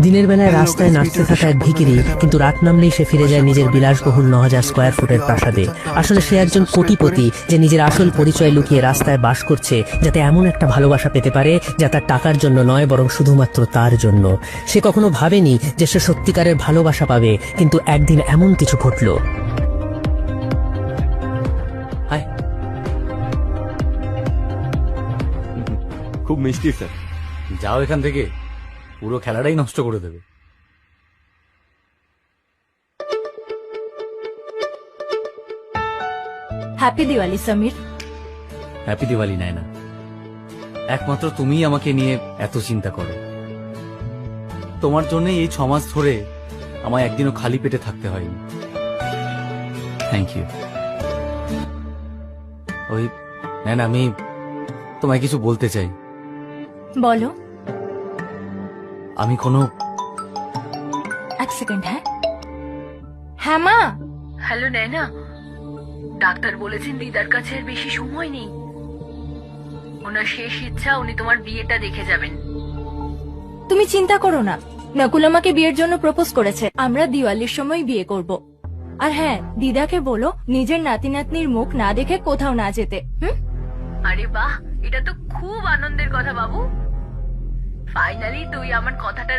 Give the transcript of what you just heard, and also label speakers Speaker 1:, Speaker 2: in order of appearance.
Speaker 1: দিনের বেলায় রাস্তায় নাচতে থাকা এক ভিকিরি কিন্তু রাত নামলেই সে ফিরে যায় নিজের বিলাসবহুল ন হাজার স্কোয়ার ফুটের প্রাসাদে। আসলে সে একজন কোটিপতি যে নিজের আসল পরিচয় লুকিয়ে রাস্তায় বাস করছে যাতে এমন একটা ভালোবাসা পেতে পারে যা তার টাকার জন্য নয় বরং শুধুমাত্র তার জন্য। সে কখনো ভাবেনি যে সে সত্যিকারের ভালোবাসা পাবে কিন্তু একদিন এমন কিছু ঘটলো।
Speaker 2: হাই।
Speaker 3: খুব মিষ্টি স্যার।
Speaker 2: যাও এখান থেকে। পুরো খেলাটাই নষ্ট করে দেবে।
Speaker 4: হ্যাপি দিওয়ালি সমীর
Speaker 2: হ্যাপি দিওয়ালি নায়না একমাত্র তুমিই আমাকে নিয়ে এত চিন্তা করো। তোমার জন্য এই ছ মাস ধরে আমায় একদিনও খালি পেটে থাকতে হয়নি। থ্যাংক ইউ ওই নায়না আমি তোমায় কিছু বলতে চাই।
Speaker 4: বলো।
Speaker 2: আমি কোনো
Speaker 4: এক সেকেন্ড হ্যাঁ? হ্যাঁ মা?
Speaker 5: হ্যালো নয়না। ডাক্তার বলেছেন দিদার কাছে আর বেশি সময় নেই। ওনার শেষ ইচ্ছা উনি তোমার বিয়েটা দেখে যাবেন।
Speaker 4: তুমি চিন্তা করো না। নকুল আমাকে বিয়ের জন্য প্রপোজ করেছে। আমরা দিওয়ালির সময় বিয়ে করব। আর হ্যাঁ দিদাকে বলো নিজের নাতি নাতনির মুখ না দেখে কোথাও না যেতে হুম?
Speaker 5: আরে বাহ এটা তো খুব আনন্দের কথা বাবু। ফাইনালি তুই আমার কথাটা